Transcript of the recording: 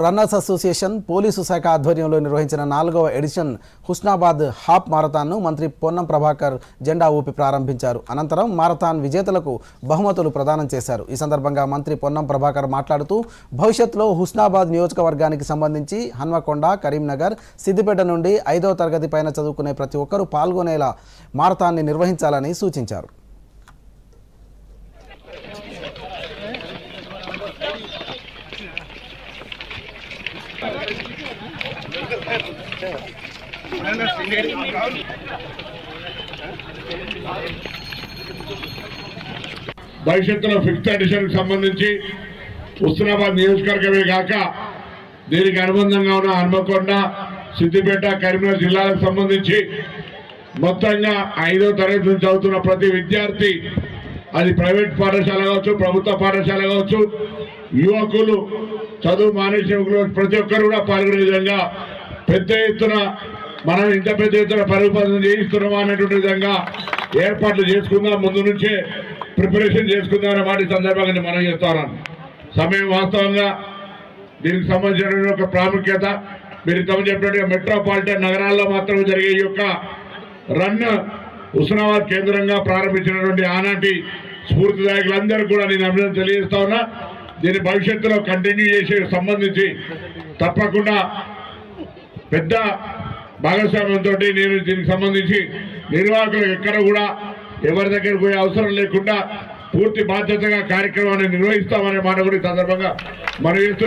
Runners association police శాఖ ఆధ్వర్యంలో నిర్వహించిన నాలుగవ ఎడిషన్ హుస్నాబాద్ హాఫ్ మారథాన్ను మంత్రి పొన్నం ప్రభాకర్ జెండా ఊపి ప్రారంభించారు. అనంతరం మారథాన్ విజేతలకు బహుమతులు ప్రదానం చేశారు. ఈ సందర్భంగా మంత్రి పొన్నం ప్రభాకర్ మాట్లాడుతూ భవిష్యత్తులో హుస్నాబాద్ నియోజకవర్గానికి సంబంధించి హన్మకొండ కరీంనగర్ సిద్దిపేట నుండి ఐదవ తరగతి పైన చదువుకునే ప్రతి ఒక్కరూ పాల్గొనేలా మారథాన్ని నిర్వహించాలని సూచించారు. భవిష్యత్తులో ఫిఫ్త్ ఎడిషన్ సంబంధించి ఉస్మానాబాద్ నియోజకవర్గమే కాక దీనికి అనుబంధంగా ఉన్న హన్మకొండ సిద్దిపేట కరీంనగర్ జిల్లాలకు సంబంధించి మొత్తంగా ఐదో తరగతి నుంచి చదువుతున్న ప్రతి విద్యార్థి అది ప్రైవేట్ పాఠశాల కావచ్చు ప్రభుత్వ పాఠశాల కావచ్చు యువకులు చదువు మానేసిన ప్రతి ఒక్కరు కూడా పాల్గొనే విధంగా పెద్ద ఎత్తున మనం ఇంత పెద్ద ఎత్తున పరిపాలన చేయిస్తున్నామా అనేటువంటి విధంగా ఏర్పాట్లు చేసుకుందాం. ముందు నుంచే ప్రిపరేషన్ చేసుకుందాం అనే వాటి సందర్భంగా మనం చేస్తాను సమయం వాస్తవంగా దీనికి సంబంధించిన ఒక ప్రాముఖ్యత. మీరు ఇంతకుముందు చెప్పినట్టుగా మెట్రోపాలిటన్ నగరాల్లో మాత్రమే జరిగే యొక్క రన్ హుస్నాబాద్ కేంద్రంగా ప్రారంభించినటువంటి ఆనాటి స్ఫూర్తిదాయకులందరూ కూడా నేను అభినందన తెలియజేస్తా ఉన్నా. దీని భవిష్యత్తులో కంటిన్యూ చేసే సంబంధించి తప్పకుండా పెద్ద భాగస్వామ్యంతో నేను దీనికి సంబంధించి నిర్వాహకులు ఎక్కడ కూడా ఎవరి దగ్గర పోయే అవసరం లేకుండా పూర్తి బాధ్యతగా కార్యక్రమాన్ని నిర్వహిస్తామనే మాట కూడా ఈ సందర్భంగా మనం చేస్తూ